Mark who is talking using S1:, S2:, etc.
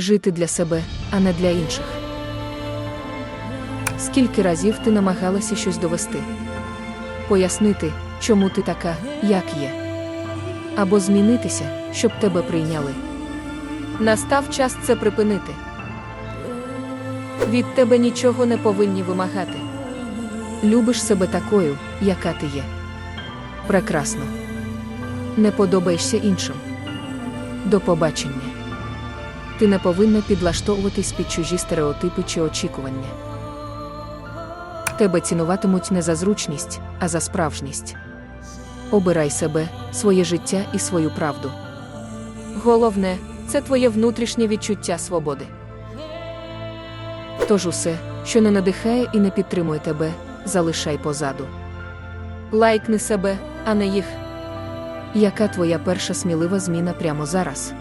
S1: жити для себе, а не для інших. Скільки разів ти намагалася щось довести? Пояснити, чому ти така, як є. Або змінитися, щоб тебе прийняли. Настав час це припинити. Від тебе нічого не повинні вимагати. Любиш себе такою, яка ти є. Прекрасно. Не подобаєшся іншим. До побачення. Ти не повинна підлаштовуватись під чужі стереотипи чи очікування. Тебе цінуватимуть не за зручність, а за справжність. Обирай себе, своє життя і свою правду. Головне це твоє внутрішнє відчуття свободи. Тож усе, що не надихає і не підтримує тебе, залишай позаду. Лайкни себе, а не їх. Яка твоя перша смілива зміна прямо зараз?